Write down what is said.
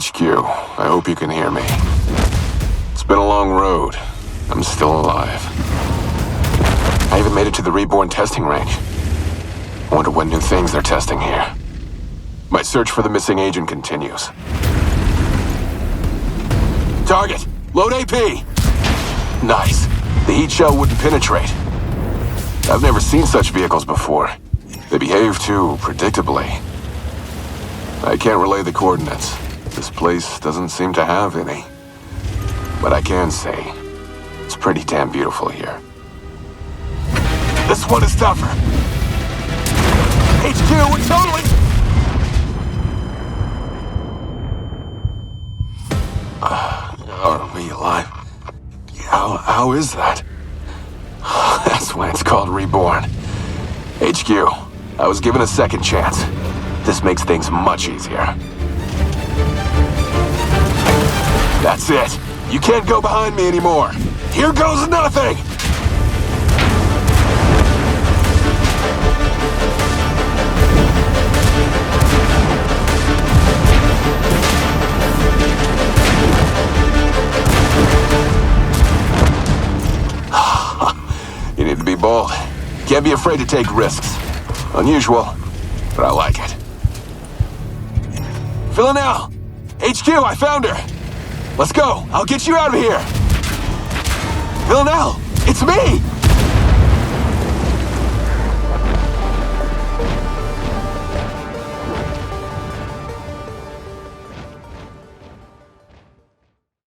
HQ, I hope you can hear me. It's been a long road. I'm still alive. I even made it to the Reborn testing range. I wonder what new things they're testing here. My search for the missing agent continues. Target! Load AP! Nice. The heat shell wouldn't penetrate. I've never seen such vehicles before. They behave too predictably. I can't relay the coordinates. This place doesn't seem to have any. But I can say, it's pretty damn beautiful here. This one is tougher. HQ, we're totally... Ah, Are we alive? How, how is that? That's why it's called Reborn. HQ, I was given a second chance. This makes things much easier. It. You can't go behind me anymore. Here goes nothing! you need to be bold. Can't be afraid to take risks. Unusual, but I like it. Villanelle! HQ, I found her! Let's go! I'll get you out of here! Villanelle! It's me!